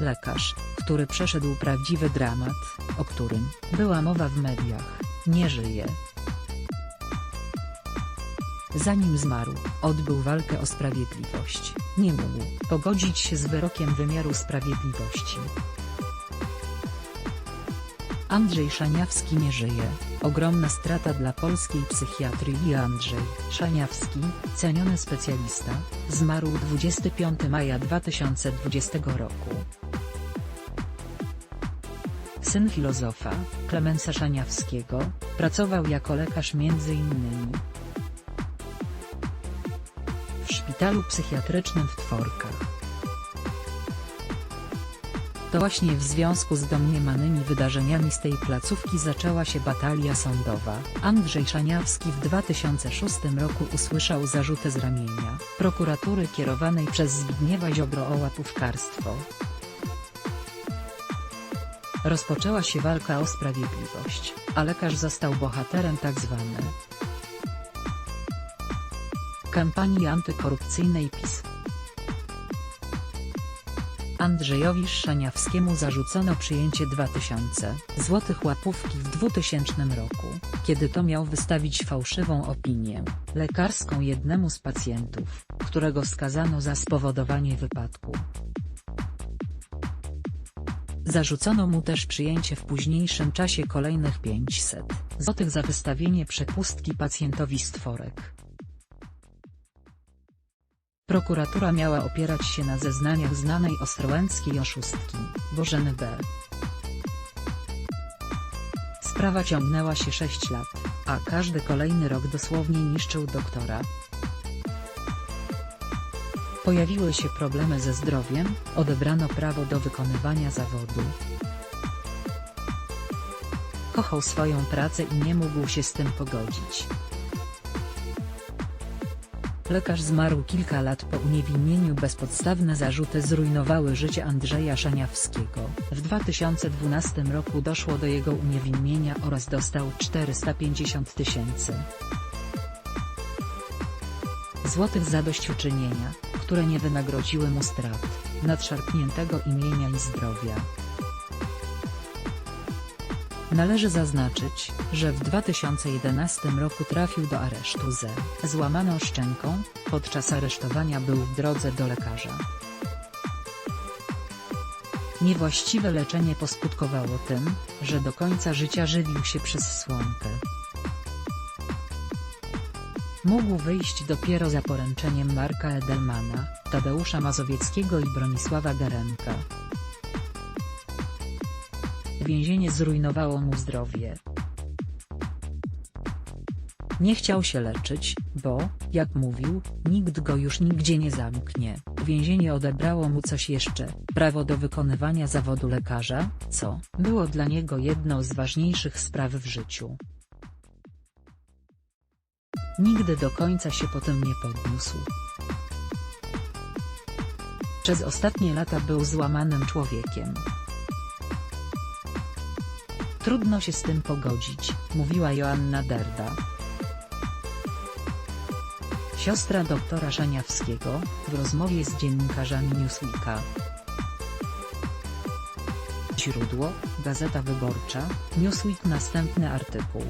lekarz, który przeszedł prawdziwy dramat, o którym była mowa w mediach, nie żyje. Zanim zmarł, odbył walkę o sprawiedliwość. Nie mógł pogodzić się z wyrokiem wymiaru sprawiedliwości. Andrzej Szaniawski nie żyje. Ogromna strata dla polskiej psychiatrii Andrzej Szaniawski, ceniony specjalista, zmarł 25 maja 2020 roku. Syn filozofa, Klemensa Szaniawskiego, pracował jako lekarz m.in. w szpitalu psychiatrycznym w Tworkach. To właśnie w związku z domniemanymi wydarzeniami z tej placówki zaczęła się batalia sądowa. Andrzej Szaniawski w 2006 roku usłyszał zarzuty z ramienia prokuratury kierowanej przez Zbigniewa Ziobro o łapówkarstwo. Rozpoczęła się walka o sprawiedliwość, a lekarz został bohaterem tzw. kampanii antykorupcyjnej PiS. Andrzejowi Szaniawskiemu zarzucono przyjęcie 2000 złotych łapówki w 2000 roku, kiedy to miał wystawić fałszywą opinię lekarską jednemu z pacjentów, którego skazano za spowodowanie wypadku. Zarzucono mu też przyjęcie w późniejszym czasie kolejnych 500 złotych za wystawienie przepustki pacjentowi stworek. Prokuratura miała opierać się na zeznaniach znanej ostrołęckiej oszustki, Bożeny B. Sprawa ciągnęła się 6 lat, a każdy kolejny rok dosłownie niszczył doktora. Pojawiły się problemy ze zdrowiem, odebrano prawo do wykonywania zawodu. Kochał swoją pracę i nie mógł się z tym pogodzić. Lekarz zmarł kilka lat po uniewinnieniu bezpodstawne zarzuty zrujnowały życie Andrzeja Szaniawskiego. W 2012 roku doszło do jego uniewinnienia oraz dostał 450 tysięcy złotych zadośćuczynienia, które nie wynagrodziły mu strat, nadszarpniętego imienia i zdrowia. Należy zaznaczyć, że w 2011 roku trafił do aresztu ze złamaną szczęką, podczas aresztowania był w drodze do lekarza. Niewłaściwe leczenie poskutkowało tym, że do końca życia żywił się przez słomkę. Mógł wyjść dopiero za poręczeniem Marka Edelmana, Tadeusza Mazowieckiego i Bronisława Garenka. Więzienie zrujnowało mu zdrowie. Nie chciał się leczyć, bo, jak mówił, nikt go już nigdzie nie zamknie. Więzienie odebrało mu coś jeszcze, prawo do wykonywania zawodu lekarza, co było dla niego jedną z ważniejszych spraw w życiu. Nigdy do końca się po tym nie podniósł. Przez ostatnie lata był złamanym człowiekiem. Trudno się z tym pogodzić, mówiła Joanna Derda. Siostra doktora Szaniawskiego, w rozmowie z dziennikarzami Newsweeka. Źródło, Gazeta Wyborcza, Newsweek Następny artykuł.